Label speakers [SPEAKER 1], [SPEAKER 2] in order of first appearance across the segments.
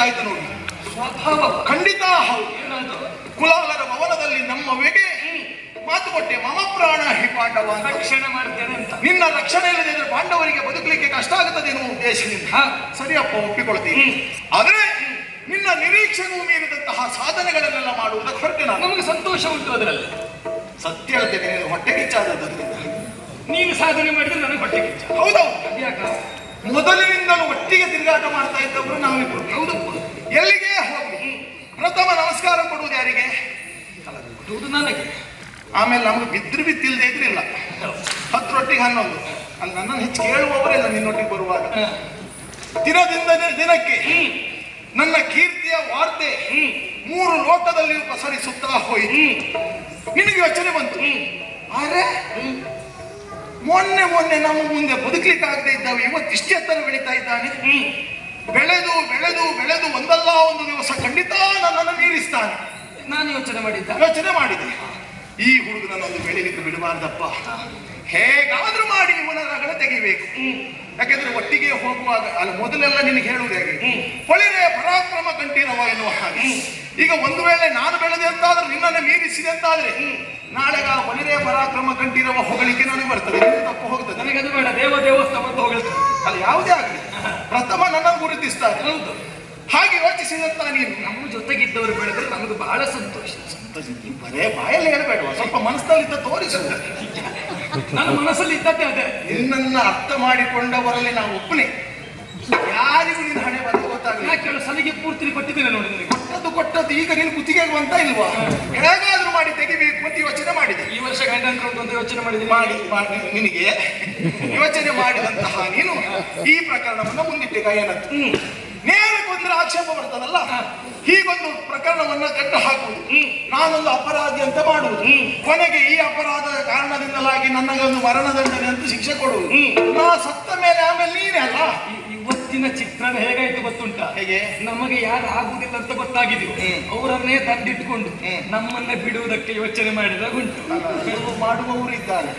[SPEAKER 1] ನಡೀತಾ ನೋಡಿ.
[SPEAKER 2] ಸ್ವಭಾವ
[SPEAKER 1] ಖಂಡಿತ ಹೌದು. ಕುಲಾಲರ ಭವನದಲ್ಲಿ ನಮ್ಮ ವೇಗೆ ಮಾತು ಕೊಟ್ಟೆ ಮಮ ಪ್ರಾಣ ಹಿ ಪಾಂಡವ.
[SPEAKER 2] ರಕ್ಷಣೆ ಮಾಡ್ತೇನೆ ಅಂತ.
[SPEAKER 1] ನಿನ್ನ ರಕ್ಷಣೆ ಇಲ್ಲದಿದ್ರೆ ಪಾಂಡವರಿಗೆ ಬದುಕಲಿಕ್ಕೆ ಕಷ್ಟ ಆಗುತ್ತದೆ ಎನ್ನುವ ಉದ್ದೇಶದಿಂದ. ಸರಿಯಪ್ಪ ಒಪ್ಪಿಕೊಳ್ತೀನಿ. ಆದ್ರೆ ನಿನ್ನ ನಿರೀಕ್ಷೆಗೂ ಮೀರಿದಂತಹ ಸಾಧನೆಗಳನ್ನೆಲ್ಲ ಮಾಡುವುದಕ್ಕೆ ಹೊರಟೆ ನಾನು.
[SPEAKER 2] ನಮಗೆ ಸಂತೋಷ ಉಂಟು ಅದರಲ್ಲಿ.
[SPEAKER 1] ಸತ್ಯ ಹೇಳ್ತೇನೆ ಹೊಟ್ಟೆ ಕಿಚ್ಚಾದದ್ದರಿಂದ
[SPEAKER 2] ನೀನು ಸಾಧನೆ ಮಾಡಿದ್ರೆ ನನಗೆ ಹೊಟ್ಟೆ ಕಿಚ್ಚ.
[SPEAKER 1] ಹೌದೌದು ಮೊದಲಿನಿಂದಲೂ ಒಟ್ಟಿಗೆ ತಿರುಗಾಟ ಮಾಡ್ತಾ ಇದ್ದವರು ನಾವಿಬ್ಬರು
[SPEAKER 2] ಹೌದಪ್ಪ
[SPEAKER 1] ಎಲ್ಲಿಗೆ? ಹೋಗಿ ಪ್ರಥಮ ನಮಸ್ಕಾರ ಕೊಡುವುದು ಯಾರಿಗೆ?
[SPEAKER 2] ಕೊಡುವುದು ನನಗೆ.
[SPEAKER 1] ಆಮೇಲೆ ನಮ್ಗೆ ಬಿದ್ರು ಬಿತ್ತಿಲ್ದೇ ಇದ್ರಿಲ್ಲ. ಹತ್ತರೊಟ್ಟಿಗೆ ಹನ್ನೊಂದು. ಅಲ್ಲಿ ನನ್ನನ್ನು ಹೆಚ್ಚು ಕೇಳುವವರಿಲ್ಲ ನಿನ್ನೊಟ್ಟಿಗೆ ಬರುವಾಗ. ದಿನದಿಂದ ದಿನಕ್ಕೆ ನನ್ನ ಕೀರ್ತಿಯ ವಾರ್ತೆ ಮೂರು ಲೋಕದಲ್ಲಿಯೂ ಪಸರಿಸುತ್ತಾ ಹೋಯಿತು. ನಿನಗೆ ಯೋಚನೆ ಬಂತು. ಆದರೆ ಮೊನ್ನೆ ಮೊನ್ನೆ ನಮ್ಮ ಮುಂದೆ ಬದುಕಲಿಕ್ಕೆ ಆಗದೆ ಇದ್ದಾವೆ ಇವತ್ತು ಇಷ್ಟೇ ಎತ್ತರ ಬೆಳೀತಾ ಇದ್ದಾನೆ. ಬೆಳೆದು ಬೆಳೆದು ಬೆಳೆದು ಒಂದಲ್ಲ ಒಂದು ದಿವಸ ಖಂಡಿತ ನನ್ನನ್ನು ಮೀರಿಸ್ತಾನೆ.
[SPEAKER 2] ನಾನು ಯೋಚನೆ ಮಾಡಿದ್ದೆ.
[SPEAKER 1] ಯೋಚನೆ ಮಾಡಿದೆ. ಈ ಹುಡುಗನನ್ನು ಬೆಳಿಲಿಕ್ಕೆ ಬಿಡಬಾರ್ದಪ್ಪ. ಹೇಗಾದ್ರೂ ಮಾಡಿ ಇವನ ರಗಳ ತೆಗಿಬೇಕು ಯಾಕೆಂದ್ರೆ ಒಟ್ಟಿಗೆ ಹೋಗುವಾಗ ಅಲ್ಲಿ ಮೊದಲೆಲ್ಲ ನಿನಗೆ ಹೇಳುವುದು ಹೇಗೆ. ಹೊಳಿರೆ ಪರಾಕ್ರಮ ಕಂಠೀರವ ಎನ್ನುವ ಹಾಗೆ. ಈಗ ಒಂದು ವೇಳೆ ನಾನು ಬೆಳೆದೆ ಅಂತಾದ್ರೆ ನಿನ್ನನ್ನು ಮೀರಿಸಿದೆ ಅಂತಾದ್ರೆ ನಾಳೆಗ ಹೊಳಿರೆ ಪರಾಕ್ರಮ ಕಂಠೀರವ ಹೊಗಳಿಕೆ ನನಗೆ ಬರ್ತದೆ. ತಪ್ಪು ಹೋಗ್ತದೆ.
[SPEAKER 2] ನನಗೆ ಅದು ಬೇಡ ದೇವ ದೇವಸ್ಥಾನ ಅಂತ ಹೋಗ್ತಾರೆ
[SPEAKER 1] ಅಲ್ಲಿ ಯಾವುದೇ ಆಗಲಿ. ಪ್ರಥಮ ನನ್ನ ಗುರುತಿಸ್ತಾರೆ.
[SPEAKER 2] ಹೌದು.
[SPEAKER 1] ಹಾಗೆ ಯೋಚಿಸಿದಂತ ನೀನು
[SPEAKER 2] ನಮ್ಮ ಜೊತೆಗಿದ್ದವರು ಬೆಳೆದ್ರೆ ನಮಗೆ ಬಹಳ ಸಂತೋಷ.
[SPEAKER 1] ಸಂತೋಷ. ಬರೇ ಬಾಯಲ್ಲಿ ಹೇಳಬೇಡ ಸ್ವಲ್ಪ ಮನಸ್ಸಲ್ಲಿ ತೋರಿಸು.
[SPEAKER 2] ನನ್ನ ಮನಸ್ಸಲ್ಲಿ ಇದ್ದದ್ದೇ ಅದೇ.
[SPEAKER 1] ನಿನ್ನನ್ನ ಅರ್ಥ ಮಾಡಿಕೊಂಡವರಲ್ಲಿ ನಾವು ಒಬ್ಬನೇ. ಯಾರಿಗೂ ನಿನ್ನ ಹಣೆ ಬಂದು ಗೊತ್ತಾಗಲಿಲ್ಲ.
[SPEAKER 2] ಕೆಲವು ಸಲಿಗೆ ಪೂರ್ತಿ ಕೊಟ್ಟಿದ್ದೇನೆ ನೋಡಿ ನನಗೆ.
[SPEAKER 1] ಕೊಟ್ಟದ್ದು ಕೊಟ್ಟದ್ದು ಈಗ ನೀನು ಕುತ್ತಿಗೆ ಅಂತ ಇಲ್ವಾ? ಹೇಗಾದ್ರೂ ಮಾಡಿ ತೆಗಿಬೇಕು ಅಂತ ಯೋಚನೆ ಮಾಡಿದೆ.
[SPEAKER 2] ಈ ವರ್ಷ ಗಂಡ ಒಂದು ಯೋಚನೆ ಮಾಡಿದೆ
[SPEAKER 1] ಮಾಡಿ ಮಾಡಿ ನಿನಗೆ ಯೋಚನೆ ಮಾಡಿದಂತಹ ನೀನು ಈ ಪ್ರಕರಣವನ್ನು ಮುಂದಿಟ್ಟೆ ಗಾಯನದ್ದು
[SPEAKER 2] ಹ್ಮ್
[SPEAKER 1] ನೇರಕ್ಕೊಂದ್ರೆ ಆಕ್ಷೇಪ ಬರ್ತದಲ್ಲ ಹೀಗೊಂದು ಪ್ರಕರಣವನ್ನ ಕಟ್ಟು ಹಾಕುವುದು. ನಾನೊಂದು ಅಪರಾಧಿ ಅಂತ ಮಾಡುವುದು. ಕೊನೆಗೆ ಈ ಅಪರಾಧದ ಕಾರಣದಿಂದಲಾಗಿ ನನಗೆ ಒಂದು ಮರಣದಂಡನೆ ಅಂತ ಶಿಕ್ಷೆ ಕೊಡುವುದು. ನಾ ಸತ್ತ ಮೇಲೆ ಆಮೇಲೆ ನೀನೇ ಅಲ್ಲ?
[SPEAKER 2] ಇವತ್ತಿನ ಚಿತ್ರಣ ಹೇಗಾಯ್ತು ಗೊತ್ತುಂಟ?
[SPEAKER 1] ಹೇಗೆ?
[SPEAKER 2] ನಮಗೆ ಯಾರು ಆಗುದಿಲ್ಲ ಅಂತ ಗೊತ್ತಾಗಿದೆಯೋ. ಅವರನ್ನೇ ತಂದಿಟ್ಕೊಂಡು ನಮ್ಮನ್ನ ಬಿಡುವುದಕ್ಕೆ ಯೋಚನೆ ಮಾಡಿದಾಗ ಉಂಟು
[SPEAKER 1] ಮಾಡುವವರು ಇದ್ದಾರೆ.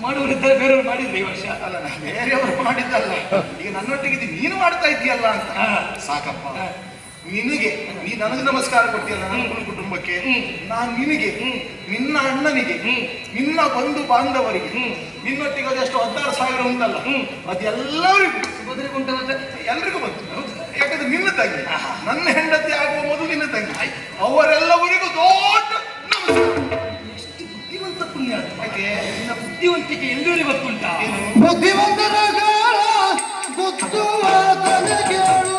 [SPEAKER 2] ಮಾಡುವರಿದ್ದರೆ ಬೇರೆಯವರು ಮಾಡಿದ್ರೆ ಈ ವರ್ಷ.
[SPEAKER 1] ಅಲ್ಲ ನಾನು ಬೇರೆಯವರು ಮಾಡಿದ್ದಲ್ಲ. ಈಗ ನನ್ನೊಟ್ಟಿಗೆ ಇದು ನೀನು ಮಾಡ್ತಾ ಇದೆಯಲ್ಲ ಅಂತ. ಸಾಕಪ್ಪ. ನಿನಗೆ ನೀ ನನಗೆ ನಮಸ್ಕಾರ ಕೊಡ್ತೀಯಲ್ಲ ನನ್ನ ಕುಟುಂಬಕ್ಕೆ.
[SPEAKER 2] ನಾನು
[SPEAKER 1] ನಾನ್ ನಿನಗೆ. ನಿನ್ನ ಅಣ್ಣನಿಗೆ. ನಿನ್ನ ಬಂಧು ಬಾಂಧವರಿಗೆ. ನಿನ್ನೊಟ್ಟಿಗೆ ಅದೆಷ್ಟು ಹದಿನಾರು ಸಾವಿರ ಉಂಟಲ್ಲ. ಅದೆಲ್ಲರಿಗೂ
[SPEAKER 2] ಉಂಟು
[SPEAKER 1] ಎಲ್ರಿಗೂ ಬಂತು ಯಾಕಂದ್ರೆ ನಿನ್ನ ತಂಗಿ ನನ್ನ ಹೆಂಡತಿ ಆಗುವ ಮೊದಲು ನಿನ್ನ ತಂಗಿ. ಅವರೆಲ್ಲವರಿಗೂ ದೊಡ್ಡ ನಮಸ್ಕಾರ. ಯಾಕೆ?
[SPEAKER 2] ನಿನ್ನ ಬುದ್ಧಿವಂತಿಕೆ ಎಲ್ಲರಿಗೂ ಗೊತ್ತುಂಟಾ?
[SPEAKER 3] ಬುದ್ಧಿವಂತರ ಕಾಲ ಗೊತ್ತುವ ತನಗೇಳು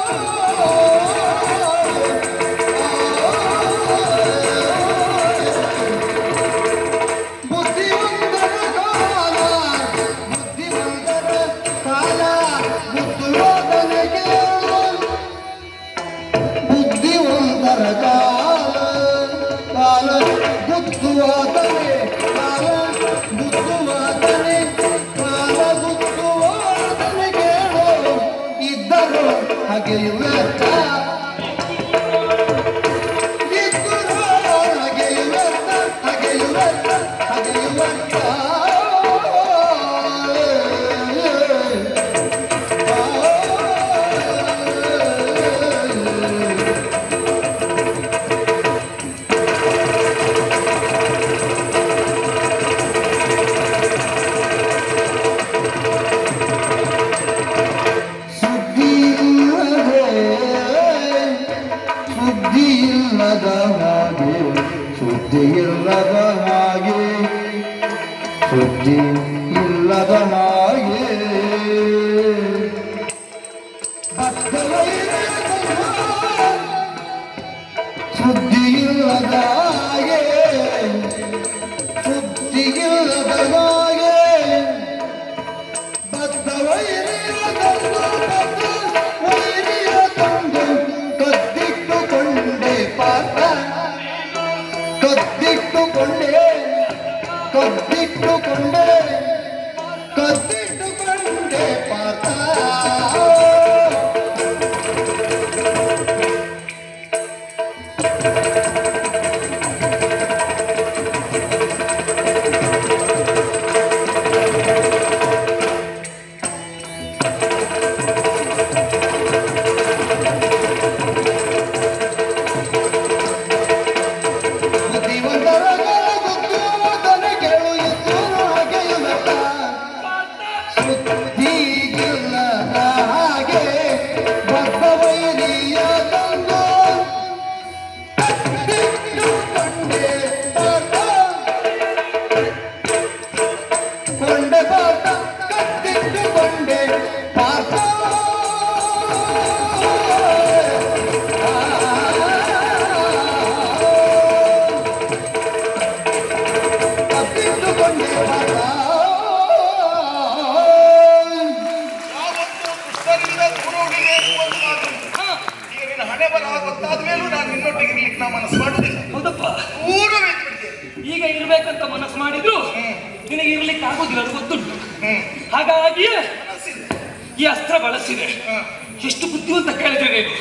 [SPEAKER 2] ಎಷ್ಟು ಬುದ್ಧಿವಂತ ಕೇಳಿದ್ರೆ ನೀನು.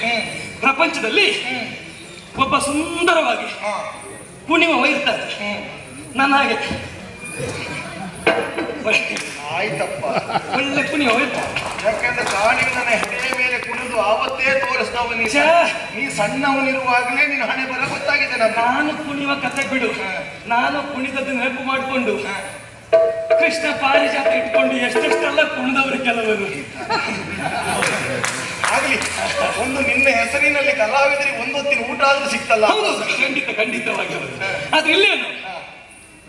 [SPEAKER 2] ಪ್ರಪಂಚದಲ್ಲಿ ಒಬ್ಬ ಸುಂದರವಾಗಿ
[SPEAKER 1] ಪೂರ್ಣಿಮಾ
[SPEAKER 2] ಪೂರ್ಣಿಮವ ನಾನು ಹಾಗೆ.
[SPEAKER 1] ಆಯ್ತಪ್ಪ.
[SPEAKER 2] ಒಳ್ಳೆ ಪುಣ್ಯ ಇರ್ತಾರೆ
[SPEAKER 1] ಯಾಕಂದ್ರೆ ಕಾಣಿಗೆ ನನ್ನ ಹೆಡೆ ಮೇಲೆ ಕುಣಿದು ಆವತ್ತೇ ತೋರಿಸ್ತಾವ
[SPEAKER 2] ನಿಜ.
[SPEAKER 1] ನೀ ಸಣ್ಣವನಿರುವಾಗಲೇ ನೀನು ಹಣೆ ಬರ ಗೊತ್ತಾಗಿದೆ
[SPEAKER 2] ನಾನು ಕುಣಿಯುವ ಕತೆ ಬಿಡು. ನಾನು ಕುಣಿದದ್ದು ನೆನಪು ಮಾಡಿಕೊಂಡು ಕೃಷ್ಣ ಪಾರಿಜಾತ ಇಟ್ಕೊಂಡು ಎಷ್ಟೆಷ್ಟೆಲ್ಲ ಕುಣಿದವರು ಕೆಲವರು
[SPEAKER 1] ಆಗ್ಲಿ. ಒಂದು ನಿನ್ನ ಹೆಸರಿನಲ್ಲಿ ಕಲಾವಿದರಿಗೆ ಒಂದೊತ್ತಿನ ಊಟ ಆದ್ರೂ ಸಿಕ್ತಲ್ಲ.
[SPEAKER 2] ಹೌದು ಖಂಡಿತ ಖಂಡಿತವಾಗಿ ಹೌದು. ಆದ್ರೆ ಇಲ್ಲೇನು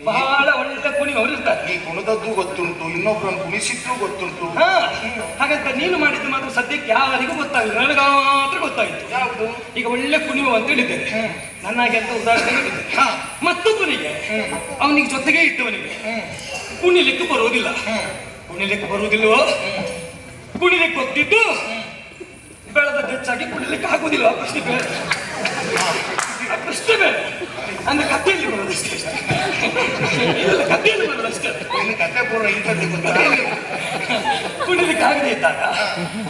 [SPEAKER 2] ಬಹಳ ಒಳ್ಳೆ ಕುಣಿ ಅವರು ಇರ್ತಾರೆ.
[SPEAKER 1] ನೀ ಕುಣದದ್ದು ಗೊತ್ತುಂಟು ಇನ್ನೊಬ್ಬರನ್ನು ಕುಣಿಸಿದ್ದು ಗೊತ್ತುಂಟು.
[SPEAKER 2] ಹಾ ಹಾಗಂತ ನೀನು ಮಾಡಿದ್ದು ಮಾತ್ರ ಸದ್ಯಕ್ಕೆ ಯಾರಿಗೂ ಗೊತ್ತಾಗಿಲ್ಲ. ನನಗೆ ಮಾತ್ರ ಗೊತ್ತಾಯಿತು.
[SPEAKER 1] ಯಾವುದು?
[SPEAKER 2] ಈಗ ಒಳ್ಳೆ ಕುಣಿವ ಅಂತ ಹೇಳಿದ್ದೇನೆ. ನನ್ನಾಗೆ ಅಂತ ಉದಾಹರಣೆ
[SPEAKER 1] ಹೇಳಿದ್ದೆ.
[SPEAKER 2] ಮತ್ತೊಬ್ಬನಿಗೆ ಅವನಿಗೆ ಜೊತೆಗೆ ಇದ್ದವನಿಗೆ ಕುಣಿಲಿಕ್ಕೆ ಬರುವುದಿಲ್ಲ. ಕುಣಿಲಿಕ್ಕೆ ಬರುವುದಿಲ್ಲವೋ ಕುಣಿಲಿಕ್ಕೆ ಗೊತ್ತಿದ್ದು ಬೆಳೆದ ಹೆಚ್ಚಾಗಿ ಕುಡಿಲಿಕ್ಕೆ ಆಗುದಿಲ್ಲ. ಪ್ರಶ್ನೆ ಬೇರೆ. ಪ್ರಶ್ನೆ ಬೇರೆ. ಅಂದ್ರೆ ಕಥೆಯಲ್ಲಿ ಬರೋದಷ್ಟೇ ಕತ್ತೆಯಲ್ಲಿ ಕಥೆಯಲ್ಲಿ ಬರೋದಷ್ಟೇ
[SPEAKER 1] ಕತ್ತೆ ಕತೆ ಪೂರ್ಣ ಇಂಥದ್ದು
[SPEAKER 2] ಕುಣಿಲಿಕ್ಕೆ ಆಗದೆ ಇದ್ದಾಗ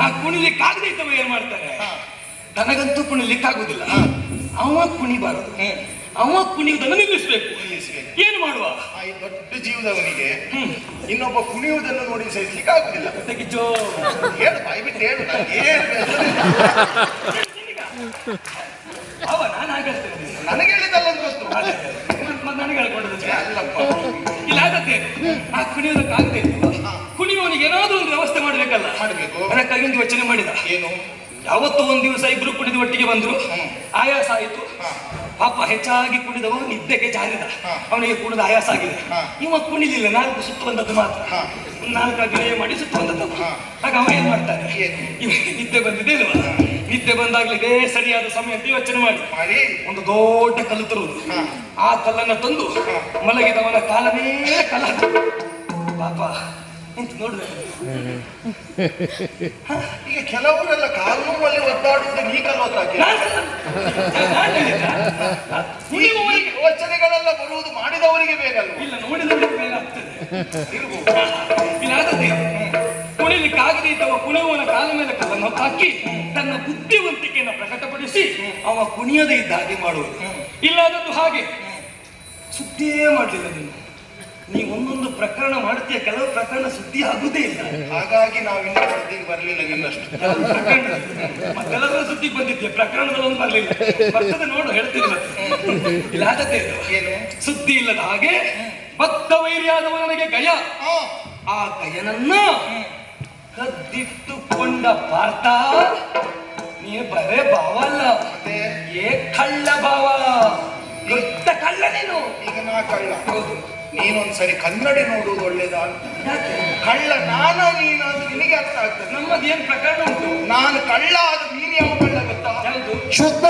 [SPEAKER 2] ಆ ಕುಣಿಲಿಕ್ಕೆ ಆಗದೆ ಇದ್ದವ ಏನ್ ಮಾಡ್ತಾರೆ? ನನಗಂತೂ ಕುಣಿಲಿಕ್ಕೆ ಆಗುದಿಲ್ಲ. ಅವ ಕುಣಿಬಾರದು. ಅವ ಕುಣಿಯುವುದನ್ನು ನಿಲ್ಲಿಸ್ಬೇಕು.
[SPEAKER 1] ಏನ್
[SPEAKER 2] ಏನು ಮಾಡುವ?
[SPEAKER 1] ಈ ದೊಡ್ಡ ಜೀವದವನಿಗೆ
[SPEAKER 2] ಹ್ಮ್.
[SPEAKER 1] ಇನ್ನೊಬ್ಬ ಕುಣಿಯುವುದನ್ನು ನೋಡಿ ಸಹಿಸ್ಲಿಕ್ಕೆ ಆಗುದಿಲ್ಲ. ಹೇಳು ಬಾಯಿ ಬಿಟ್ಟು ಹೇಳು ನನಗೆ ಹೇಳಿದಲ್ಲ ಅಂತ ಗೊತ್ತು
[SPEAKER 2] ನನಗೆ ಹೇಳ್ಕೊಂಡಿದ್ದೆ
[SPEAKER 1] ಅಲ್ಲಪ್ಪ
[SPEAKER 2] ಇಲ್ಲ ಆಗತ್ತೆ ಆ ಕುಣಿಯೋದಕ್ಕಾಗದೆ ಕುಣಿಯುವವನಿಗೆ ಏನಾದ್ರೂ ಒಂದು ವ್ಯವಸ್ಥೆ ಮಾಡಬೇಕಲ್ಲ
[SPEAKER 1] ಮಾಡಬೇಕು
[SPEAKER 2] ಅದಕ್ಕಾಗಿ ಒಂದು ಯೋಚನೆ ಮಾಡಿದ
[SPEAKER 1] ಏನು
[SPEAKER 2] ಯಾವತ್ತೋ ಒಂದು ದಿವಸ ಇಬ್ರು ಕುಣಿದು ಒಟ್ಟಿಗೆ ಬಂದ್ರು. ಆಯಾಸ ಆಯಿತು. ಪಾಪ ಹೆಚ್ಚಾಗಿ ಕುಣಿದವನು ನಿದ್ದೆಗೆ ಜಾರಿದ. ಅವನಿಗೆ ಕುಣಿದ ಆಯಾಸ ಆಗಿದೆ. ಇವ ಕುಣಿಲಿಲ್ಲ ನಾಲ್ಕು ಸುತ್ತ ಬಂದದ್ದು ಮಾತ್ರ. ನಾಲ್ಕು ಅಭಿನಯ ಮಾಡಿ ಸುತ್ತ ಬಂದದ್ದು. ಆಗ ಅವ ಏನ್ ಮಾಡ್ತಾನೆ? ಇವನಿಗೆ ನಿದ್ದೆ ಬಂದಿದೆ ಇಲ್ವಾ ನಿದ್ದೆ ಬಂದಾಗ್ಲೇ ಇದೇ ಸರಿಯಾದ ಸಮಯ ಅಂತ ಯೋಚನೆ ಮಾಡಿ.
[SPEAKER 1] ಮಾಡಿ.
[SPEAKER 2] ಒಂದು ದೊಡ್ಡ ಕಲ್ಲು ತರುವುದು. ಆ ಕಲ್ಲನ್ನ ತಂದು ಮಲಗಿದವನ ಕಾಲನೇ ಕಲ್ಲ ಪಾಪ.
[SPEAKER 1] ಈಗ ಕೆಲವರೆಲ್ಲ ಕಾನೂನಲ್ಲಿ ಒದ್ದಾಡುವುದು ನೀ ಕಲ್ವತ್ತಾಕೆ ಈ ಈ ಯೋಚನೆಗಳೆಲ್ಲ ಬರುವುದು ಮಾಡಿದವರಿಗೆ ಬೇಕಲ್ವ?
[SPEAKER 2] ಇಲ್ಲ ನೋಡಿದವರಿಗೆ ಬೇಗ ಆಗ್ತದೆ.
[SPEAKER 1] ಇರ್ಬೋದು.
[SPEAKER 2] ಇಲ್ಲ ಆಗದೆ ಕುಣಿಲಿಕ್ಕೆ ಆಗದೆ ಇದ್ದವ ಕುಣಿಯುವನ ಕಾಲ ಮೇಲೆ ಕಲ್ಲನ್ನು ಹಾಕಿ ತನ್ನ ಬುದ್ಧಿವಂತಿಕೆಯನ್ನು ಪ್ರಕಟಪಡಿಸಿ ಅವ ಕುಣಿಯದೇ ಇದ್ದ ಹಾಗೆ ಮಾಡುವುದು. ಇಲ್ಲಾದದ್ದು ಹಾಗೆ. ಸುದ್ದಿಯೇ ಮಾಡಲಿಲ್ಲ ನೀನು. ನೀ ಒಂದೊಂದು ಪ್ರಕರಣ ಮಾಡ್ತೀಯ ಕೆಲವು ಪ್ರಕರಣ ಸುದ್ದಿ ಆಗುದೇ ಇಲ್ಲ.
[SPEAKER 1] ಹಾಗಾಗಿ ನಾವು ಇನ್ನೂ ಸುದ್ದಿಗೆ ಬರಲಿಲ್ಲ ನಿನ್ನಷ್ಟು.
[SPEAKER 2] ಕೆಲವರ ಸುದ್ದಿಗೆ ಬಂದಿದ್ದೆ ಪ್ರಕರಣದಲ್ಲೊಂದು ಬರಲಿಲ್ಲ. ಬರ್ತದೆ ನೋಡು ಹೇಳ್ತೀನಿ ಮತ್ತೆ. ಇಲ್ಲ ಆಗತ್ತೆ
[SPEAKER 1] ಏನು?
[SPEAKER 2] ಸುದ್ದಿ ಇಲ್ಲದ ಹಾಗೆ ಬದ್ಧ ವೈರ್ಯಾದವನಿಗೆ ಗಯ. ಆ ಗಯನನ್ನ ಕದ್ದಿಟ್ಟುಕೊಂಡ ಪಾರ್ಥ ನೀ ಬರೇ ಭಾವ ಅಲ್ಲ
[SPEAKER 1] ಮತ್ತೆ?
[SPEAKER 2] ಏ ಕಳ್ಳ ಭಾವ. ಕಳ್ಳ ನೀನು.
[SPEAKER 1] ಈಗ ನಾ ಕಳ್ಳ.
[SPEAKER 2] ಹೌದು.
[SPEAKER 1] ನೀನೊಂದ್ಸರಿ ಕನ್ನಡಿ ನೋಡುವುದು ಒಳ್ಳೇದ ಅಂತ? ಕಳ್ಳ ನಾನ ನೀನು ಅದು ನಿನಗೆ ಅರ್ಥ ಆಗ್ತದೆ.
[SPEAKER 2] ನಮ್ಮದೇನು ಪ್ರಕರಣ ಉಂಟು?
[SPEAKER 1] ನಾನು ಕಳ್ಳ ಆದ ನೀನು ಯಾವ ಕಳ್ಳ ಗೊತ್ತಾ?
[SPEAKER 3] ಶುದ್ಧ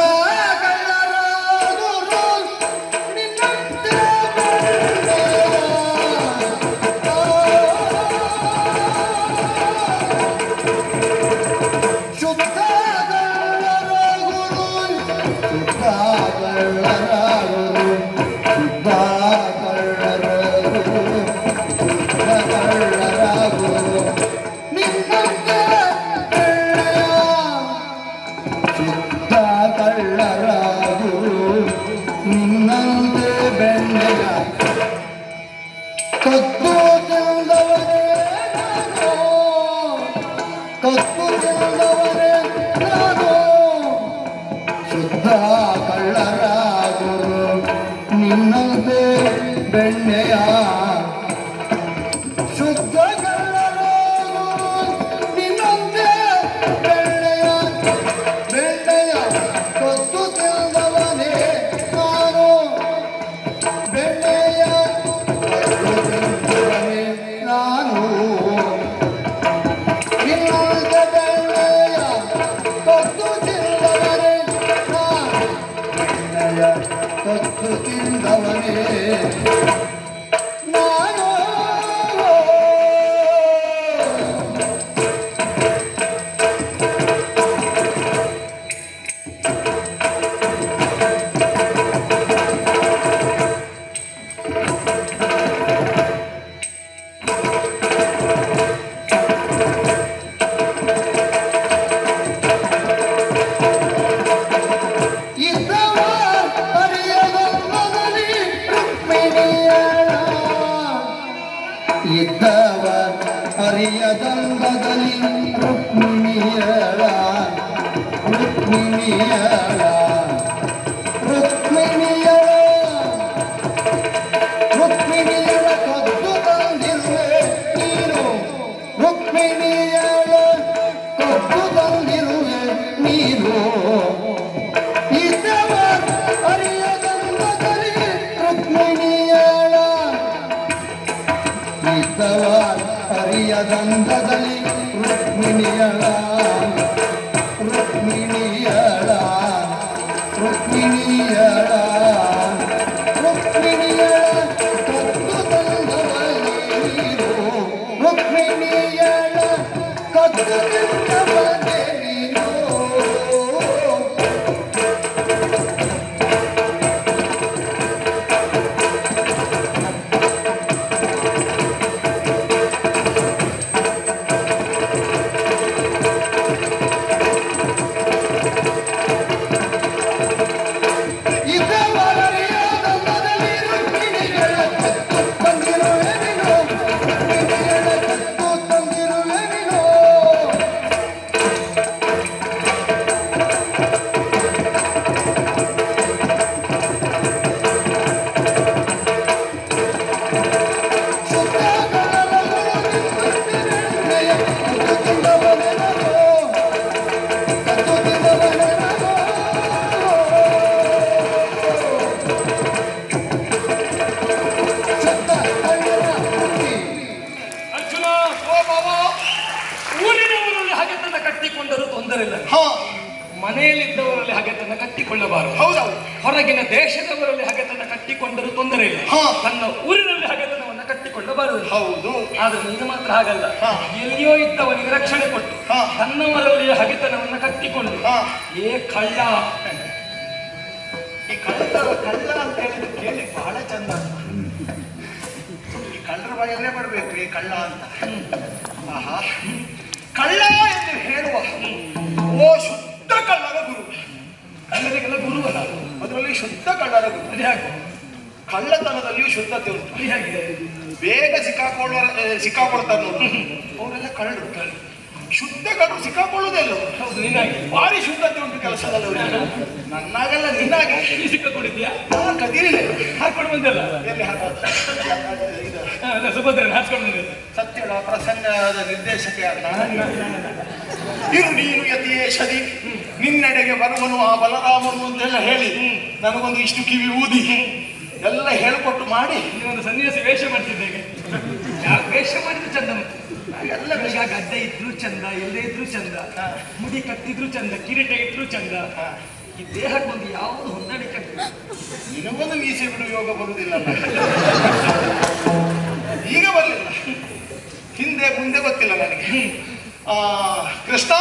[SPEAKER 2] ಕಟ್ಟಿಕೊಳ್ಳಬಾರದು
[SPEAKER 1] ಹೌದೌದು
[SPEAKER 2] ಹೊರಗಿನ ದೇಶದವರಲ್ಲಿ ಹಗೆತನ ಕಟ್ಟಿಕೊಂಡರೂ ತೊಂದರೆ ಇಲ್ಲ. ತನ್ನ ಊರಿನಲ್ಲಿ ಹಗೆತನವನ್ನು ಕಟ್ಟಿಕೊಳ್ಳಬಾರದು.
[SPEAKER 1] ಹೌದು.
[SPEAKER 2] ಆದ್ರೆ ನೀನು ಮಾತ್ರ ಹಾಗಲ್ಲ. ಎಲ್ಲಿಯೋ ಇದ್ದವನಿಗೆ ರಕ್ಷಣೆ ಕೊಟ್ಟು. ತನ್ನವರಲ್ಲಿ ಹಗೆತನವನ್ನು ಕಟ್ಟಿಕೊಂಡು. ಏ ಕಳ್ಳ
[SPEAKER 1] ಈ ಕಳ್ಳ ಕಳ್ಳ ಅಂತ ಹೇಳಿದ್ರೆ ಕೇಳಿ ಬಹಳ ಚಂದ ಈ ಕಳ್ಳರ ಬಾಯಲ್ಲೇ ಬರಬೇಕು ಈ ಕಳ್ಳ ಅಂತ. ಆಹಾ. ಕಳ್ಳ ಎಂದು ಹೇಳುವ ಓ ಶುದ್ಧ ಕಳ್ಳರ ಗುರು.
[SPEAKER 2] ಕಳ್ಳರಿಗೆಲ್ಲ ಗುರುವಲ್ಲ
[SPEAKER 1] ಅದರಲ್ಲಿ ಶುದ್ಧ ಕಳ್ಳರ ಗುರು
[SPEAKER 2] ಯಾಕೆ
[SPEAKER 1] ಕಳ್ಳತನದಲ್ಲಿಯೂ ಶುದ್ಧತೆ ಉಂಟು.
[SPEAKER 2] ಹೇಗಿದೆ
[SPEAKER 1] ಬೇಗ ಸಿಕ್ಕಾಕೊಳ್ಳ ಸಿಕ್ಕಾಕೊಳ್ತಾರೆ ನೋಡಿ. ಅವರೆಲ್ಲ ಕಳ್ಳರು. ಶುದ್ಧ ಕಳ್ಳರು ಸಿಕ್ಕಾಕೊಳ್ಳೋದೇ ಅಲ್ಲ
[SPEAKER 2] ಹೌದು ನಿನ್ನಾಗಿ.
[SPEAKER 1] ಭಾರಿ ಶುದ್ಧತೆ ಉಂಟು ಕೆಲಸದಲ್ಲಿ ನನ್ನಾಗಲ್ಲ ನಿನ್ನಾಗೆ.
[SPEAKER 2] ಸಿಕ್ಕಾಕೊಂಡಿದ್ಯಾ?
[SPEAKER 1] ನಾನು ಕದಿರಿಲ್ಲ.
[SPEAKER 2] ಹಾಕೊಂಡು ಬಂದಿಲ್ಲ
[SPEAKER 1] ಎಲ್ಲಿ ಹಾಕೋದು?
[SPEAKER 2] ಸುಭದ್ರ ಅಲ್ಲ ಹಾಕೊಂಡು ಬಂದಿದ್ದೆ
[SPEAKER 1] ಸತ್ಯಳ ಪ್ರಸನ್ನದ ನಿರ್ದೇಶಕ ಇರು ನೀನು ಯತಿಯೇಶದಿ ನಿನ್ನೆಡೆಗೆ ಬರುವನು ಆ ಬಲರಾಮನು ಅಂತೆಲ್ಲ ಹೇಳಿ. ನನಗೊಂದು ಇಷ್ಟು ಕಿವಿ ಊದಿ. ಎಲ್ಲ ಹೇಳ್ಕೊಟ್ಟು ಮಾಡಿ.
[SPEAKER 2] ನೀವೊಂದು ಸನ್ಯಾಸಿ ವೇಷ ಮಾಡ್ತಿದ್ದೇನೆ ವೇಷ ಮಾಡಿದ್ರು ಚಂದ ಎಲ್ಲ ಬೇಗ ಗದ್ದೆ ಇದ್ರು ಚಂದ ಎಲ್ಲೇ ಇದ್ರು ಚಂದ ಮುಡಿ ಕಟ್ಟಿದ್ರು ಚಂದ ಕಿರೀಟ ಇದ್ರು ಚಂದ. ಈ ದೇಹಕ್ಕೊಂದು ಯಾವುದು ಹೊಂದಾಣಿಕೆ?
[SPEAKER 1] ನಿನಗೊಂದು ಮೀಸೆ ಬಿಡು ಯೋಗ ಬರುವುದಿಲ್ಲ ಈಗ ಬರಲಿಲ್ಲ. ಹಿಂದೆ ಮುಂದೆ ಗೊತ್ತಿಲ್ಲ ನನಗೆ. ಕೃಷ್ಣ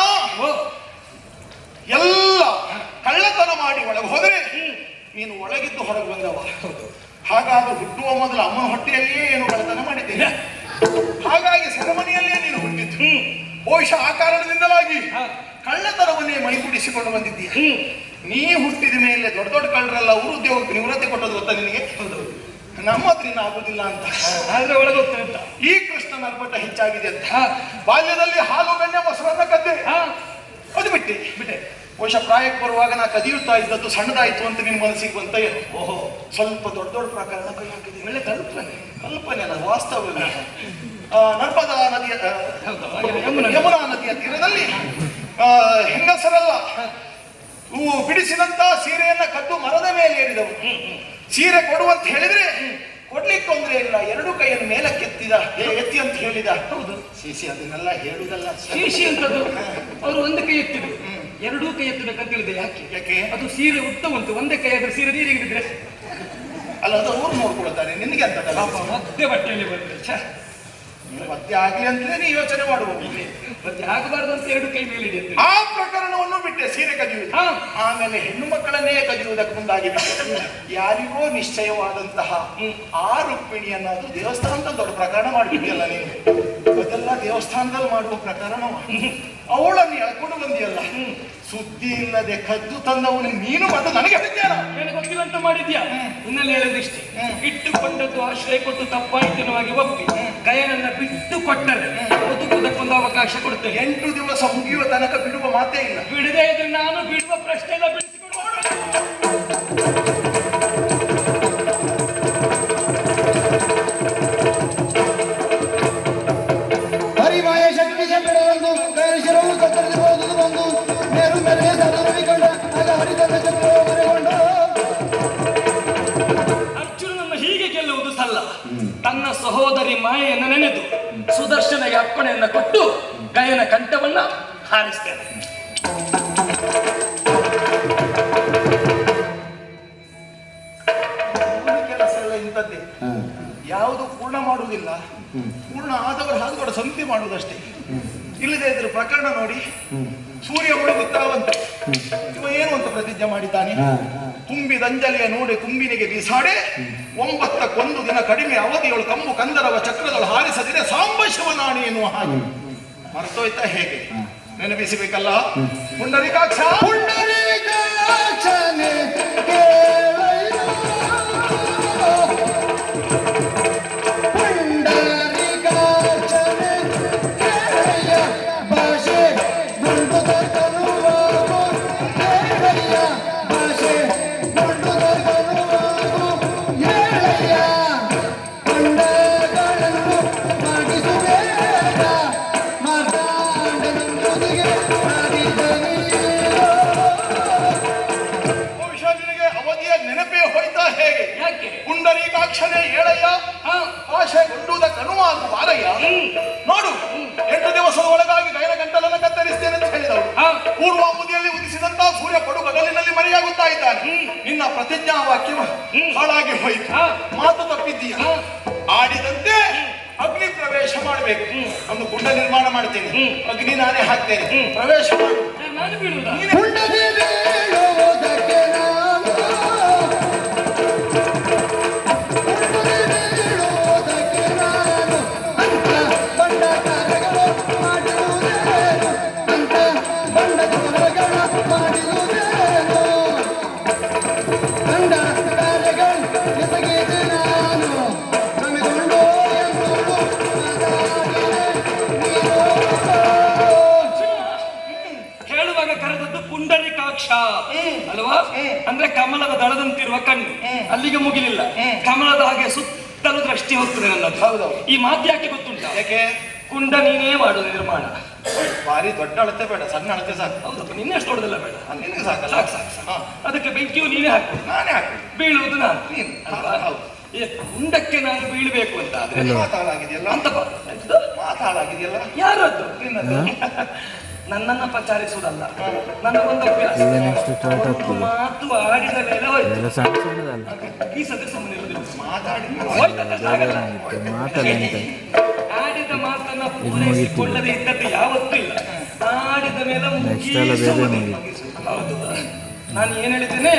[SPEAKER 1] ಎಲ್ಲ ಕಳ್ಳತನ ಮಾಡಿ ಒಳಗೆ ಹೋದರೆ ನೀನು ಒಳಗಿದ್ದು ಹೊರಗೆ ಬಂದವ. ಹಾಗಾದ್ರೆ ಹುಟ್ಟುವ ಮೊದಲು ಅಮ್ಮನ ಹೊಟ್ಟೆಯಲ್ಲಿಯೇ ಏನು ಕಳ್ಳತನ ಮಾಡಿದ್ದೇನೆ ಹಾಗಾಗಿ ಸೆರೆಮನೆಯಲ್ಲೇ ನೀನು ಹುಟ್ಟಿದ್ದು. ಬಹುಶಃ ಆ ಕಾರಣದಿಂದಲಾಗಿ. ಕಳ್ಳತನವನ್ನೇ ಮೈಗೂಡಿಸಿಕೊಂಡು ಬಂದಿದ್ದೀಯ. ನೀ ಹುಟ್ಟಿದ ಮೇಲೆ ದೊಡ್ಡ ದೊಡ್ಡ ಕಳ್ಳರೆಲ್ಲ ಅವರು ಉದ್ಯೋಗಕ್ಕೆ ನಿವೃತ್ತಿ ಕೊಟ್ಟದ್ದು ಗೊತ್ತಾ ನಿನಗೆ? ನಮ್ಮ ಇನ್ನು ಆಗುದಿಲ್ಲ ಅಂತ.
[SPEAKER 2] ಆದ್ರೆ ಒಳಗೆ ಹೋಗ್ತೇನೆ ಅಂತ.
[SPEAKER 1] ಈ ಕೃಷ್ಣನ ಅರ್ಪಟ ಹೆಚ್ಚಾಗಿದೆ ಅಂತ. ಬಾಲ್ಯದಲ್ಲಿ ಹಾಲು ಬೆಣ್ಣೆ ಮೊಸರನ್ನ ಕದ್ದೆ. ಅದು ಬಿಟ್ಟೆ
[SPEAKER 2] ಬಿಟ್ಟೆ.
[SPEAKER 1] ಬಹುಶಃ ಪ್ರಾಯಕ್ಕೆ ಬರುವಾಗ ನಾ ಕದಿಯುತ್ತಾ ಇದ್ದದ್ದು ಸಣ್ಣದಾಯ್ತು ಅಂತ ನಿನ್ ಮನಸ್ಸಿಗೆ ಬಂತ
[SPEAKER 2] ಓಹೋ.
[SPEAKER 1] ಸ್ವಲ್ಪ ದೊಡ್ಡ ದೊಡ್ಡ ಪ್ರಕರಣ ಕೈ
[SPEAKER 2] ಒಳ್ಳೆ ಕಲ್ಪನೆ
[SPEAKER 1] ಕಲ್ಪನೆ ಅಲ್ಲ ವಾಸ್ತವ ನರ್ಮದಾ ನದಿಯ
[SPEAKER 2] ಯಮುನಾ.
[SPEAKER 1] ನದಿಯ ತೀರದಲ್ಲಿ ಆ, ಹೆಂಗಸರಲ್ಲ ಬಿಡಿಸಿದಂತ ಸೀರೆಯನ್ನ ಕದ್ದು ಮರದ ಮೇಲೆ ಏರಿದವು. ಸೀರೆ ಕೊಡು ಅಂತ ಹೇಳಿದ್ರೆ ಕೊಡ್ಲಿಕ್ಕೆ ತೊಂದ್ರೆ ಇಲ್ಲ. ಎರಡು ಕೈಯನ್ನು ಮೇಲೆ ಕೆತ್ತಿದ ಎ- ಎತ್ತಿ ಅಂತ ಹೇಳಿದ.
[SPEAKER 2] ಹೌದು.
[SPEAKER 1] ಸಿಸಿ ಅದನ್ನೆಲ್ಲ ಹೇಳುದಲ್ಲ.
[SPEAKER 2] ಶೀಶಿ ಅಂತದ್ದು ಅವರು ಒಂದು ಕೈ ಎತ್ತಿದ್ರು. ಎರಡೂ ಕೈ ಎತ್ತಬೇಕಂತ ಹೇಳಿದೆ ಯಾಕೆ?
[SPEAKER 1] ಯಾಕೆ?
[SPEAKER 2] ಅದು ಸೀರೆ ಉತ್ತ ಉಂಟು ಒಂದೇ ಕೈ ಆದ್ರೆ ಸೀರೆ ನೀರಿಗೆ ಇದ್ರೆ
[SPEAKER 1] ಅಲ್ಲ ಅದು ಅವ್ರು ನೋಡ್ಕೊಳ್ತಾರೆ. ನಿನಗೆ ಅಂತ
[SPEAKER 2] ಅಪ್ಪ ಮತ್ತೆ ಬಟ್ಟೆಯಲ್ಲಿ ಬಂದ್ರೆ. ಛೆ,
[SPEAKER 1] ಮತ್ತೆ ಆಗ್ಲಿ ಅಂತಲೇ ನೀ ಯೋಚನೆ
[SPEAKER 2] ಮತ್ತೆ ಆಗಬಾರ್ದು ಅಂತ ಎರಡು ಕೈ ಮೇಲೆ
[SPEAKER 1] ಆ ಪ್ರಕರಣವನ್ನು ಬಿಟ್ಟೆ ಸೀರೆ ಕದಿಯುವುದು. ಆಮೇಲೆ ಹೆಣ್ಣು ಮಕ್ಕಳನ್ನೇ ಕದಿಯುವುದಕ್ಕೆ ಮುಂದಾಗಿದೆ. ಯಾರಿಗೋ ನಿಶ್ಚಯವಾದಂತಹ ಆ ರುಕ್ಮಿಣಿಯನ್ನಾದ್ರೂ ದೇವಸ್ಥಾನದ ದೊಡ್ಡ ಪ್ರಕರಣ ಮಾಡಿಬಿಟ್ಟಿಲ್ಲ ನೀನು ಅದೆಲ್ಲ ದೇವಸ್ಥಾನದಲ್ಲಿ ಮಾಡುವ ನಾವು ಅವಳನ್ನು ಎಳ್ಕೊಂಡು ಬಂದಿಯಲ್ಲ. ಸುದ್ದಿ ಇಲ್ಲದೆ ಕದ್ದು ತಂದವನು ನೀನು ಮತ್ತು ನನಗೆ ಗೊತ್ತಿಲ್ಲಂತ
[SPEAKER 2] ನನಗೆ ಮಾಡಿದ್ಯಾ? ಇನ್ನಲ್ಲಿ ಹೇಳೋದಿಷ್ಟೇ. ಇಟ್ಟುಕೊಂಡದ್ದು ಆಶ್ರಯ ಕೊಟ್ಟು ತಪ್ಪಾಯ್ತು ಎನ್ನುವಾಗಿ ಒಪ್ಪಿ. ಗಯನನ್ನ ಬಿಟ್ಟು ಕೊಟ್ಟರೆ ಬದುಕುವುದಕ್ಕೊಂದು ಅವಕಾಶ ಕೊಡುತ್ತೆ
[SPEAKER 1] ಎಂಟು ದಿವಸ ಮುಗಿಯುವ ತನಕ ಬಿಡುವ ಮಾತೇ ಇಲ್ಲ.
[SPEAKER 2] ಬಿಡದೆ ಇದ್ರೆ ನಾನು ಬಿಡುವ ಪ್ರಶ್ನೆ ಎಲ್ಲ ಬಿಡಿಸಿಕೊಂಡು ಅರ್ಜುನನನ್ನು ಹೀಗೆ ಗೆಲ್ಲುವುದು ಸಲ್ಲ. ತನ್ನ ಸಹೋದರಿ ಮಾಯೆಯನ್ನು ನೆನೆದು ಸುದರ್ಶನಿಗೆ ಅಪ್ಪಣೆಯನ್ನು ಕೊಟ್ಟು ಗಯನ ಕಂಠವನ್ನ ಹಾರಿಸ್ತೇನೆ.
[SPEAKER 1] ಕೆಲಸ ಎಲ್ಲ ಇಂಥದ್ದೇ. ಯಾವುದು ಪೂರ್ಣ ಮಾಡುವುದಿಲ್ಲ. ಪೂರ್ಣ ಆದವರು ಹಾಗೆ ಕೂಡ ಸಂತಿ ಮಾಡುವುದಷ್ಟೇ. ಇಲ್ಲದೆ ಇದ್ರೆ ಪ್ರಕರಣ ನೋಡಿ ಸೂರ್ಯ ಮುಳುಗುತ್ತಾವಂತೆ ಇವ ಏನು ಅಂತ ಪ್ರತಿಜ್ಞೆ ಮಾಡಿದ್ದಾನೆ? ತುಂಬಿದಂಜಲಿಯ ನೋಡಿ ತುಂಬಿನಿಗೆ ಬಿಸಾಡೆ ಒಂಬತ್ತಕ್ಕೊಂದು ದಿನ ಕಡಿಮೆ ಅವಧಿಯೊಳು ಕಂಬು ಕಂದರವ ಚಕ್ರದಳು ಹಾರಿಸದಿದೆ ಸಾಂಬ ಶಿವನಾಣಿ ಎನ್ನುವ ಹಾಗೆ. ಮರ್ತೋಯ್ತಾ ಹೇಗೆ? ನೆನಪಿಸಬೇಕಲ್ಲ? ಪುಂಡರಿಕಾಕ್ಷ?
[SPEAKER 3] ಪುಂಡರೀಕಾಕ್ಷನೆ.
[SPEAKER 1] ಪೂರ್ವ ಅವಧಿಯಲ್ಲಿ ಉದಿಸಿದಂತ ಸೂರ್ಯ ಪಡು ಬಗಲಿನಲ್ಲಿ ಮರೆಯಾಗುತ್ತಾ ಇದ್ದಾನೆ. ನಿನ್ನ ಪ್ರತಿಜ್ಞಾ ವಾಕ್ಯ ಹಾಳಾಗಿ ಹೋಯಿತು. ಮಾತು ತಪ್ಪಿದ್ದೀಯ. ಆಡಿದಂತೆ ಅಗ್ನಿ ಪ್ರವೇಶ ಮಾಡಬೇಕು. ಒಂದು ಗುಂಡ ನಿರ್ಮಾಣ ಮಾಡ್ತೇನೆ. ಅಗ್ನಿ ನಾನೇ ಹಾಕ್ತೇನೆ. ಪ್ರವೇಶ ಮಾಡು.
[SPEAKER 2] ಪುಂಡರಿಕಾಕ್ಷ ಅಲ್ವಾ? ಅಂದ್ರೆ ಕಮಲದ ದಳದಂತಿರುವ ಕಣ್ಣು. ಅಲ್ಲಿಗೆ ಮುಗಿಲಿಲ್ಲ. ಕಮಲದ ಹಾಗೆ ಸುತ್ತಲೂ ದೃಷ್ಟಿ ಹೋಗ್ತದೆ ನನ್ನದು.
[SPEAKER 1] ಹೌದೌದು.
[SPEAKER 2] ಈ ಮಾತು ಯಾಕೆ ಗೊತ್ತುಂಟ?
[SPEAKER 1] ಯಾಕೆ?
[SPEAKER 2] ಕುಂಡ ನೀನೇ ಮಾಡು ನಿರ್ಮಾಣ.
[SPEAKER 1] ಭಾರಿ ದೊಡ್ಡ ಅಳತೆ ಬೇಡ ಸಣ್ಣ ಅಳತೆ ಸಾಕು.
[SPEAKER 2] ಹೌದಪ್ಪ ನಿನ್ನೆ ಅಷ್ಟು ಹೊಡೆದಲ್ಲ ಬೇಡ.
[SPEAKER 1] ನಿನಗೆ
[SPEAKER 2] ಸಾಕು ಸಾಕು ಸಾಕು. ಅದಕ್ಕೆ ಬೆಂಕಿಯು ನೀನೇ ಹಾಕು
[SPEAKER 1] ನಾನೇ ಹಾಕು
[SPEAKER 2] ಬೀಳುವುದು ನಾನು.
[SPEAKER 1] ನೀನು. ಹೌದು.
[SPEAKER 2] ಕುಂಡಕ್ಕೆ ನಾನು ಬೀಳ್ಬೇಕು ಅಂತ ಆದ್ರೆ.
[SPEAKER 1] ಮಾತಾಡಾಗಿದೆಯಲ್ಲ
[SPEAKER 2] ಅಂತ
[SPEAKER 1] ಮಾತಾಳಾಗಿದೆಯಲ್ಲ?
[SPEAKER 2] ಯಾರದ್ದು?
[SPEAKER 1] ನಿನ್ನದು.
[SPEAKER 2] ನನ್ನನ್ನ ಪ್ರಚಾರಿಸುವುದಲ್ಲ. ನನಗೊಂದು ಅಭ್ಯಾಸ. ಒಂದು ಮಾತು ಆಡಿದ ಮೇಲೆ ಹೋಯ್ತು. ಈ ಸದ್ಯ ಸುಮ್ಮನೆ ಆಡಿದ ಮಾತನ್ನ ಪೂರೈಸಿಕೊಳ್ಳದೆ ಇದ್ದದ್ದು ಯಾವತ್ತೂ ಇಲ್ಲ. ಆಡಿದ ಮೇಲೆ
[SPEAKER 4] Next ಎಲ್ಲ ಬೇರೆ
[SPEAKER 2] ಮುಗಿಸುವುದೇ.
[SPEAKER 4] ಮುಗೀತು.
[SPEAKER 2] ಹೌದು. ನಾನು ಏನ್ ಹೇಳಿದ್ದೇನೆ?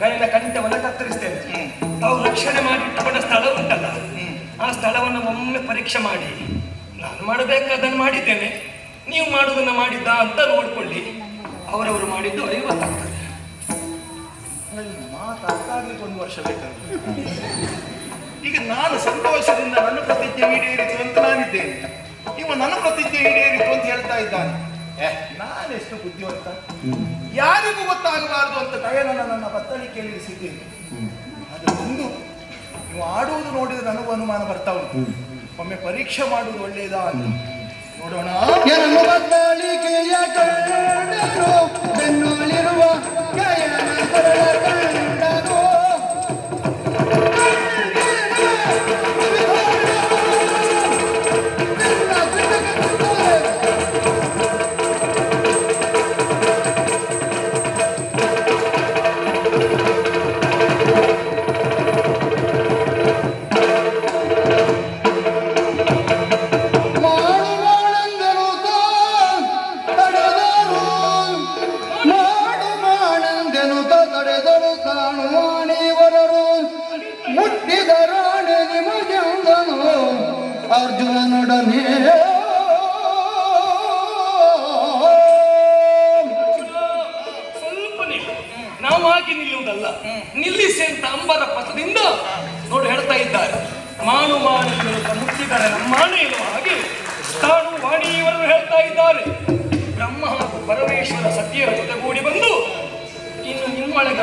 [SPEAKER 2] ಗೈನ ಕಂಠವನ್ನ ಕತ್ತರಿಸ್ತೇನೆ. ತಾವು ರಕ್ಷಣೆ ಮಾಡಿಟ್ಟುಕೊಂಡ ಸ್ಥಳ ಉಂಟಲ್ಲ. ಆ ಸ್ಥಳವನ್ನು ಒಮ್ಮೆ ಪರೀಕ್ಷೆ ಮಾಡಿ. ನಾನು ಮಾಡಬೇಕಾದನ್ನು ಮಾಡಿದ್ದೇನೆ. ನೀವು ಮಾಡುವುದನ್ನು ಮಾಡಿದ್ದ ಅಂತ ನೋಡ್ಕೊಳ್ಳಿ. ಅವರವರು ಮಾಡಿದ್ದು ಅವರಿಗೆ ಗೊತ್ತಾಗ್ತದೆ
[SPEAKER 1] ಒಂದು ವರ್ಷ ಬೇಕಾಗುತ್ತೆ. ಈಗ ನಾನು ಸಂತೋಷದಿಂದ ನನ್ನ ಪ್ರತಿಜ್ಞೆ ಈಡೇರಿತು ಅಂತ ನಾನಿದ್ದೇನೆ. ಇವ ನನ್ನ ಪ್ರತಿಜ್ಞೆ ಈಡೇರಿತು ಅಂತ ಹೇಳ್ತಾ ಇದ್ದಾನೆ. ನಾನೆಷ್ಟು ಬುದ್ಧಿವಂತ? ಯಾರಿಗೂ ಗೊತ್ತಾಗಬಾರದು ಅಂತ ಕಯನನ್ನ ನನ್ನ ಬತ್ತಳಿಕೆಯಲ್ಲಿ ಇರಿಸಿದ್ದೇನೆ. ಅದು ಒಂದು, ನೀವು ಆಡುವುದು ನೋಡಿದ್ರೆ ನನಗೂ ಅನುಮಾನ ಬರ್ತಾ ಉಂಟು. ಒಮ್ಮೆ ಪರೀಕ್ಷೆ ಮಾಡುವುದು ಒಳ್ಳೆಯದಾ ಅಂತ.
[SPEAKER 3] ಬದಲಿಕೆಯ ಕಂಡನು ಬೆನ್ನುಳಿರುವ ಗಯನ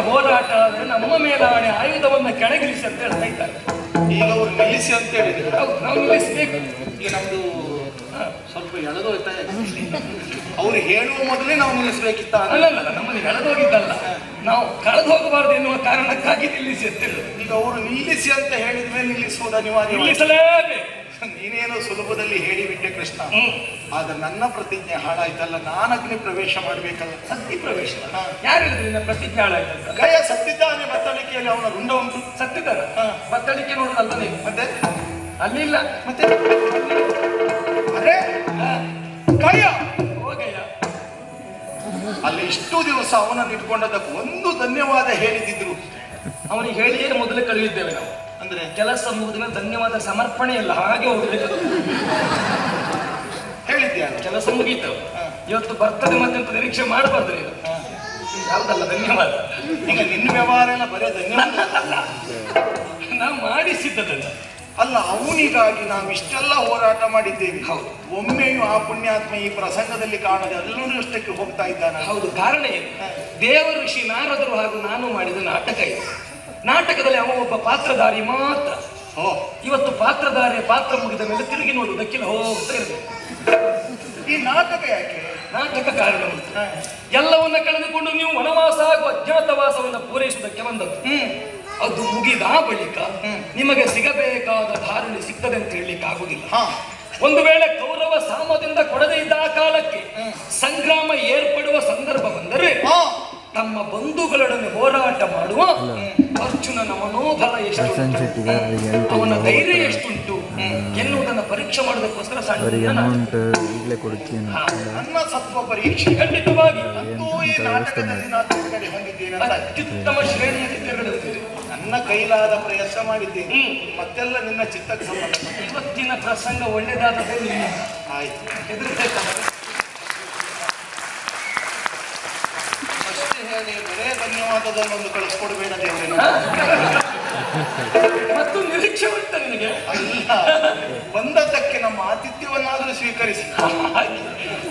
[SPEAKER 2] ಹೋರಾಟ ಆದರೆ ನಮ್ಮ ಮೇಲಾವಣೆ ಆಯುಧವನ್ನು ಕೆಳಗಿಳಿಸಿ ಅಂತ ಹೇಳ್ತಾ ಇದ್ದಾರೆ.
[SPEAKER 1] ಈಗ ಅವ್ರು ನಿಲ್ಲಿಸಿ ಅಂತ ಹೇಳಿದ್ರು.
[SPEAKER 2] ನಾವು ನಿಲ್ಲಿಸಬೇಕು.
[SPEAKER 1] ಈಗ ನಮ್ದು ಸ್ವಲ್ಪ ಎಳೆದು ಹೋಯ್ತಾ ಅವ್ರು ಹೇಳುವ ಮೊದಲೇ ನಾವು ನಿಲ್ಲಿಸಬೇಕಿತ್ತ
[SPEAKER 2] ಅಲ್ಲಲ್ಲ ನಮ್ಮಲ್ಲಿ ಎಳೆದೋಗಿದ್ದಲ್ಲ ನಾವು ಕಳೆದು ಹೋಗಬಾರ್ದು ಎನ್ನುವ ಕಾರಣಕ್ಕಾಗಿ ನಿಲ್ಲಿಸಿ ಅಂತ
[SPEAKER 1] ಈಗ ಅವರು ನಿಲ್ಲಿಸಿ ಅಂತ ಹೇಳಿದ್ರೆ ನಿಲ್ಲಿಸುವುದು ಅನಿವಾರ್ಯ
[SPEAKER 2] ನಿಲ್ಲಿಸಲೇಬೇಕು.
[SPEAKER 1] ನೀನೇನೋ ಸುಲಭದಲ್ಲಿ ಹೇಳಿಬಿಟ್ಟೆ ಕೃಷ್ಣ. ಆದ್ರೆ ನನ್ನ ಪ್ರತಿಜ್ಞೆ ಹಾಳಾಯ್ತಲ್ಲ ನಾನು ಅಗ್ನಿ ಪ್ರವೇಶ ಮಾಡ್ಬೇಕಲ್ಲ
[SPEAKER 2] ಸತ್ಯ ಪ್ರವೇಶ. ಯಾರು ಹೇಳಿದ್ರು ನಿನ್ನ ಪ್ರತಿಜ್ಞೆ ಹಾಳಾಯ್ತಲ್ಲ
[SPEAKER 1] ಗಯ ಸತ್ತಿದ್ದಾನೆ ಬತ್ತಳಿಕೆಯಲ್ಲಿ ಅವನ ರುಂಡ ಉಂಟು.
[SPEAKER 2] ಸತ್ತಿದ್ದಾರ?
[SPEAKER 1] ಹಾ.
[SPEAKER 2] ಬತ್ತಳಿಕೆ ನೋಡಲ್ಲ ನೀವು?
[SPEAKER 1] ಮತ್ತೆ?
[SPEAKER 2] ಅಲ್ಲಿಲ್ಲ.
[SPEAKER 1] ಮತ್ತೆ? ಅರೆ ಗಯ.
[SPEAKER 2] ಹೋಗಯ್ಯ
[SPEAKER 1] ಅಲ್ಲಿ ಇಷ್ಟು ದಿವಸ ಅವನನ್ನು ಇಟ್ಕೊಂಡದಕ್ಕೆ ಒಂದು ಧನ್ಯವಾದ ಹೇಳಿದಿದ್ರು.
[SPEAKER 2] ಅವನಿಗೆ ಹೇಳಿಯೇ ಮೊದಲು ಕಳೆಯುತ್ತೇವೆ ನಾವು.
[SPEAKER 1] ಅಂದ್ರೆ?
[SPEAKER 2] ಕೆಲಸ ಮುಗಿದ ಧನ್ಯವಾದ ಸಮರ್ಪಣೆ ಇಲ್ಲ ಹಾಗೆ
[SPEAKER 1] ಅಲ್ಲ
[SPEAKER 2] ಕೆಲಸ ಮುಗೀತು. ಇವತ್ತು ಬರ್ತದೆ ಮತ್ತೆ ನಿರೀಕ್ಷೆ ಮಾಡಬಾರ್ದು ನೀವು. ಯಾವ್ದಲ್ಲ ಧನ್ಯವಾದ.
[SPEAKER 1] ಈಗ ನಿನ್ನ ವ್ಯವಹಾರ ಎಲ್ಲ ಬರೇ ಧನ್ಯವಾದ.
[SPEAKER 2] ಅಲ್ಲ ನಾವು ಮಾಡಿಸಿದ್ದದನ್ನ
[SPEAKER 1] ಅಲ್ಲ ಅವನಿಗಾಗಿ ನಾವು ಇಷ್ಟೆಲ್ಲ ಹೋರಾಟ ಮಾಡಿದ್ದೇವೆ.
[SPEAKER 2] ಹೌದು.
[SPEAKER 1] ಒಮ್ಮೆಯೂ ಆ ಪುಣ್ಯಾತ್ಮ ಈ ಪ್ರಸಂಗದಲ್ಲಿ ಕಾಣದೆ ಎಲ್ಲರೂ ಅಷ್ಟಕ್ಕೆ ಹೋಗ್ತಾ ಇದ್ದಾನೆ.
[SPEAKER 2] ಹೌದು ಕಾರಣ ಏನು? ದೇವ ಋಷಿ ನಾರದರು ಹಾಗೂ ನಾನು ಮಾಡಿದ ನಾಟಕ ಇದೆ. ನಾಟಕದಲ್ಲಿ ಅವ ಒಬ್ಬ ಪಾತ್ರಧಾರಿ ಮಾತ್ರ.
[SPEAKER 1] ಓ.
[SPEAKER 2] ಇವತ್ತು ಪಾತ್ರಧಾರಿ ಪಾತ್ರ ಮುಗಿದ ಮೇಲೆ ತಿರುಗಿ ನೋಡುವುದಕ್ಕಿಲ್ಲ ಹೋಗ್ತಾ ಇರಬೇಕು.
[SPEAKER 1] ಈ ನಾಟಕ ಯಾಕೆ?
[SPEAKER 2] ನಾಟಕ ಕಾರಣ ಎಲ್ಲವನ್ನ ಕಳೆದುಕೊಂಡು ನೀವು ವನವಾಸ ಹಾಗೂ ಅಜ್ಞಾತವಾಸವನ್ನು ಪೂರೈಸುವುದಕ್ಕೆ ಬಂದದ್ದು. ಅದು ಮುಗಿದ ಬಳಿಕ ನಿಮಗೆ ಸಿಗಬೇಕಾದ ಧಾರಣೆ ಸಿಗ್ತದೆ ಅಂತ ಹೇಳಲಿಕ್ಕೆ ಆಗುದಿಲ್ಲ. ಒಂದು ವೇಳೆ ಕೌರವ ಸಾಮದಿಂದ ಕೊಡದೇ ಇದ್ದ ಆ ಕಾಲಕ್ಕೆ ಸಂಗ್ರಾಮ ಏರ್ಪಡುವ ಸಂದರ್ಭ ಬಂದರೆ ತಮ್ಮ ಬಂಧುಗಳೊಡನೆ ಹೋರಾಟ ಮಾಡುವ ಅರ್ಜುನನ ಮನೋಬಲ
[SPEAKER 4] ಎಷ್ಟು
[SPEAKER 2] ಅವನ ಧೈರ್ಯ ಎಷ್ಟುಂಟು? ಎನ್ನುವುದನ್ನು ಪರೀಕ್ಷೆ ಮಾಡೋದಕ್ಕೋಸ್ಕರ
[SPEAKER 1] ನನ್ನ ಸತ್ವ ಪರೀಕ್ಷೆ
[SPEAKER 2] ಖಂಡಿತವಾಗಿ. ಅತ್ಯುತ್ತಮ ಶ್ರೇಣಿಯ ತೆರಳುತ್ತೀರಿ
[SPEAKER 1] ನನ್ನ ಕೈಲಾದ ಪ್ರಯತ್ನ ಮಾಡಿದ್ದೇನೆ. ಮತ್ತೆಲ್ಲ ನಿನ್ನ ಚಿತ್ತಕ್ಕೆ ಸಂಬಂಧ
[SPEAKER 2] ಇವತ್ತಿನ ಪ್ರಸಂಗ ಒಳ್ಳೆಯದಾದ
[SPEAKER 1] ಆಯ್ತು.
[SPEAKER 2] ಹೆದರ್ಬೇಕಲ್ಲ
[SPEAKER 1] ಅಷ್ಟೇ ಹೇಳಿ ಧನ್ಯವಾದದಲ್ಲಿ ಒಂದು ಕಳಿಸ್ಕೊಡ್ಬೇಡ ದೇವರೇ.
[SPEAKER 2] ಮತ್ತು ನಿರೀಕ್ಷೆ ಉಂಟ ನಿನಗೆ?
[SPEAKER 1] ಅಲ್ಲ ಬಂದದ್ದಕ್ಕೆ ನಮ್ಮ ಆತಿಥ್ಯವನ್ನಾದರೂ ಸ್ವೀಕರಿಸಿ.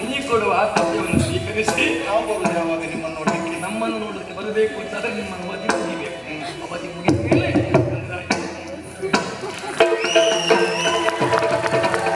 [SPEAKER 2] ನೀ ಕೊಡುವ ಆತಿಥ್ಯವನ್ನು ಸ್ವೀಕರಿಸಿ.
[SPEAKER 1] ನಾವು ಯಾವಾಗ ನಿಮ್ಮನ್ನು ನೋಡಲಿಕ್ಕೆ?
[SPEAKER 2] ನಮ್ಮನ್ನು ನೋಡಲಿಕ್ಕೆ ಬರಬೇಕು ಅಂತಾದ್ರೆ ನಿಮ್ಮನ್ನು ಮದುವೆ